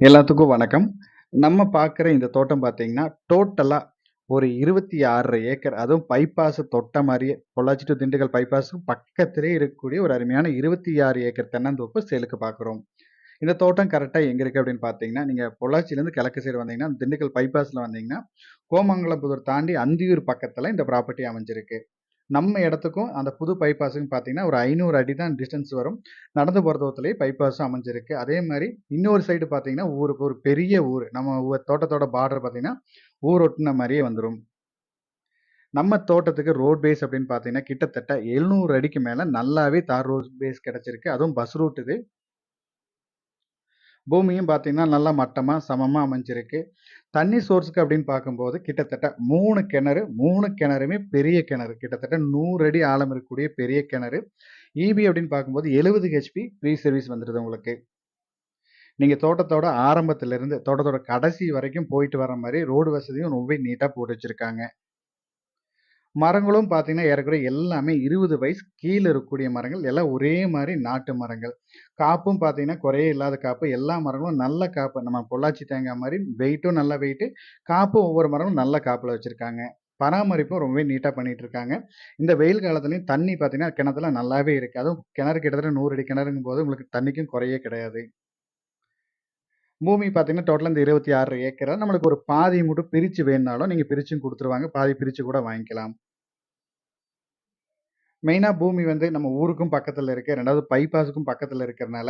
எல்லாத்துக்கும் வணக்கம். நம்ம பார்க்குற இந்த தோட்டம் பார்த்தீங்கன்னா, டோட்டலாக ஒரு 26 ஏக்கர். அதுவும் பைபாஸ் தொட்ட மாதிரியே பொள்ளாச்சி டு திண்டுக்கல் பைபாஸ் பக்கத்திலேயே இருக்கக்கூடிய ஒரு அருமையான 26 ஏக்கர் தென்னந்தோப்பு சேலுக்கு பார்க்குறோம். இந்த தோட்டம் கரெக்டாக எங்கே இருக்குது அப்படின்னு பார்த்தீங்கன்னா, நீங்கள் பொள்ளாச்சியிலேருந்து கிழக்கு சைடு வந்தீங்கன்னா, திண்டுக்கல் பைபாஸில் வந்தீங்கன்னா, கோமங்கலப்புதூர் தாண்டி அந்தியூர் பக்கத்தில் இந்த ப்ராப்பர்ட்டி அமைஞ்சிருக்கு. நம்ம இடத்துக்கும் அந்த புது பைபாஸுக்கும் பார்த்தீங்கன்னா, ஒரு ஐநூறு அடி தான் டிஸ்டன்ஸ் வரும். நடந்து போகிற தூரத்திலேயே பைபாஸும் அமைஞ்சிருக்கு. அதே மாதிரி இன்னொரு சைடு பார்த்தீங்கன்னா, ஊருக்கு ஒரு பெரிய ஊர் நம்ம தோட்டத்தோட பார்டர் பார்த்தீங்கன்னா, ஊர் ஒட்டின மாதிரியே வந்துடும் நம்ம தோட்டத்துக்கு ரோட் பேஸ் அப்படின்னு பார்த்தீங்கன்னா, கிட்டத்தட்ட 700 அடிக்கு மேலே நல்லாவே தார் ரோட் பேஸ் கிடச்சிருக்கு அதுவும் பஸ் ரூட் இது. பூமியும் பார்த்தீங்கன்னா, நல்லா மட்டமாக சமமாக அமைஞ்சிருக்கு. தண்ணி சோர்ஸுக்கு அப்படின்னு பார்க்கும்போது, கிட்டத்தட்ட மூணு கிணறு, மூணு கிணறுமே பெரிய கிணறு. கிட்டத்தட்ட நூறு அடி ஆழம் இருக்கக்கூடிய பெரிய கிணறு. ஈபி அப்படின்னு பார்க்கும்போது 70 ஹெச்பி ஃப்ரீ சர்வீஸ் வந்துருது உங்களுக்கு. நீங்கள் தோட்டத்தோட ஆரம்பத்திலிருந்து, தோட்டத்தோட கடைசி வரைக்கும் போயிட்டு வர மாதிரி ரோடு வசதியும் ரொம்ப நீட்டாக போட்டு வச்சுருக்காங்க மரங்களும் பார்த்தீங்கன்னா, ஏறக்குறைய எல்லாமே 20 வயசு கீழே இருக்கக்கூடிய மரங்கள். எல்லாம் ஒரே மாதிரி நாட்டு மரங்கள். காப்பும் பார்த்தீங்கன்னா, குறைய இல்லாத காப்பு. எல்லா மரங்களும் நல்ல காப்பு. நம்ம பொள்ளாச்சி தேங்காய் மாதிரி வெயிட்டும் நல்ல வெயிட்டு. காப்பும் ஒவ்வொரு மரமும் நல்ல காப்பில் வச்சுருக்காங்க பராமரிப்பும் ரொம்பவே நீட்டாக பண்ணிட்டு இருக்காங்க. இந்த வெயில் காலத்துலேயும் தண்ணி பார்த்தீங்கன்னா, கிணத்துல நல்லாவே இருக்குது அதுவும் கிணறு கிட்டத்தட்ட நூறு அடி கிணறுங்கும் போது உங்களுக்கு தண்ணிக்கும் குறையே கிடையாது. பூமி பார்த்தீங்கன்னா, டோட்டலாக இந்த 26 ஏக்கர நம்மளுக்கு ஒரு பாதி மட்டும் பிரித்து வேணுனாலும் நீங்கள் பிரிச்சும் கொடுத்துருவாங்க பாதி பிரித்து கூட வாங்கிக்கலாம். மெயினாக பூமி வந்து நம்ம ஊருக்கும் பக்கத்தில் இருக்கு. ரெண்டாவது பைபாஸுக்கும் பக்கத்தில் இருக்கிறனால,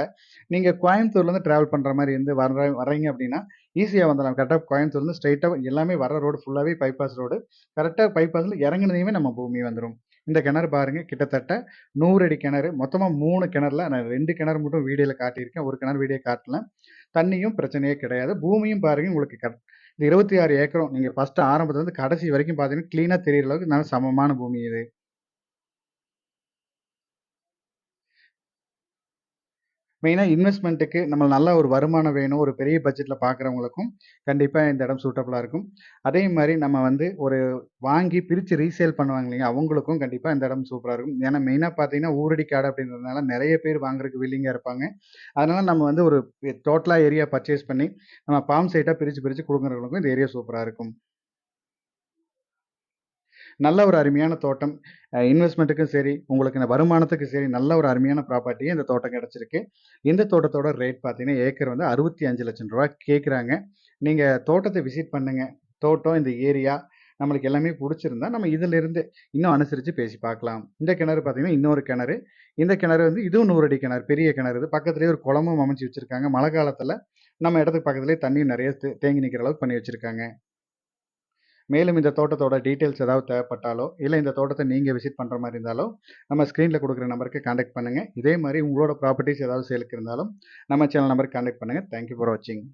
நீங்கள் கோயம்புத்தூர்லேருந்து ட்ராவல் பண்ணுற மாதிரி இருந்து வர்ற வர்றீங்க அப்படின்னா, ஈஸியாக வந்துடலாம் கரெக்டாக கோயம்புத்தூர்லேருந்து ஸ்ட்ரைட்டாக எல்லாமே வர்ற ரோடு ஃபுல்லாகவே பைபாஸ் ரோடு. கரெக்டாக பைபாஸில் இறங்குனதையுமே நம்ம பூமி வந்துடும் இந்த கிணறு பாருங்க, கிட்டத்தட்ட நூறு அடி கிணறு. மொத்தமாக மூணு கிணறுல நான் ரெண்டு கிணறு மட்டும் வீடியோவில் காட்டியிருக்கேன். ஒரு கிணறு வீடியோ காட்டல. தண்ணியும் பிரச்சனையே கிடையாது. பூமியும் பாருங்க உங்களுக்கு கரெக்ட் இந்த 26 ஏக்கரும் நீங்கள் ஃபஸ்ட்டு ஆரம்பத்துலேருந்து கடைசி வரைக்கும் பார்த்தீங்கன்னா, க்ளீனாக தெரியிற அளவுக்கு நல்ல சமமான பூமி இது. மெயினாக இன்வெஸ்ட்மெண்ட்டுக்கு நம்ம நல்ல ஒரு வருமானம் வேணும், ஒரு பெரிய பட்ஜெட்டில் பார்க்குறவங்களுக்கும், கண்டிப்பாக இந்த இடம் சூட்டபுளாக இருக்கும். அதே மாதிரி நம்ம வந்து ஒரு வாங்கி பிரித்து ரீசேல் பண்ணுவாங்க இல்லையா? அவங்களுக்கும் கண்டிப்பாக இந்த இடம் சூப்பராக இருக்கும். ஏன்னா மெயினாக பார்த்தீங்கன்னா, ஊரடி காடு அப்படின்றதுனால நிறைய பேர் வாங்குறதுக்கு வில்லிங்காக இருப்பாங்க. அதனால நம்ம வந்து ஒரு டோட்டலாக ஏரியா பர்ச்சேஸ் பண்ணி, நம்ம பாம் சைட்டாக பிரித்து பிரித்து கொடுக்குறவங்களுக்கும் இந்த ஏரியா சூப்பராக இருக்கும். நல்ல ஒரு அருமையான தோட்டம். இன்வெஸ்ட்மெண்ட்டுக்கும் சரி, உங்களுக்கு இந்த வருமானத்துக்கும் சரி, நல்ல ஒரு அருமையான ப்ராப்பர்ட்டியே இந்த தோட்டம் கிடச்சிருக்கு இந்த தோட்டத்தோட ரேட் பார்த்தீங்கன்னா, ஏக்கர் வந்து அறுபத்தி அஞ்சு லட்சம் ரூபா கேட்குறாங்க. நீங்கள் தோட்டத்தை விசிட் பண்ணுங்கள் தோட்டம், இந்த ஏரியா நம்மளுக்கு எல்லாமே பிடிச்சிருந்தா நம்ம இதிலிருந்து இன்னும் அனுசரித்து பேசி பார்க்கலாம். இந்த கிணறு பார்த்தீங்கன்னா, இன்னொரு கிணறு. இந்த கிணறு வந்து இதுவும் நூறு அடி கிணறு. பெரிய கிணறு இது. பக்கத்துலேயே ஒரு குளமும் அமைச்சு வச்சுருக்காங்க மழை காலத்தில் நம்ம இடத்துக்கு பக்கத்துலேயே தண்ணி நிறைய தேங்கி நிற்கிற அளவுக்கு பண்ணி வச்சுருக்காங்க மேலும் இந்த தோட்டத்தோட டீட்டெயில்ஸ் ஏதாவது தேவைப்பட்டாலோ, இல்லை இந்த தோட்டத்தை நீங்கள் விசிட் பண்ணுற மாதிரி இருந்தாலோ, நம்ம ஸ்க்ரீனில் கொடுக்குற நம்பருக்கு கான்டாக்ட் பண்ணுங்க. இதே மாதிரி உங்களோட ப்ராப்பர்ட்டிஸ் ஏதாவது சேலுக்கு இருந்தாலும், நம்ம சேனல் நம்பருக்கு கான்டாக்ட் பண்ணுங்கள் தேங்க்யூ ஃபார் வாட்சிங்.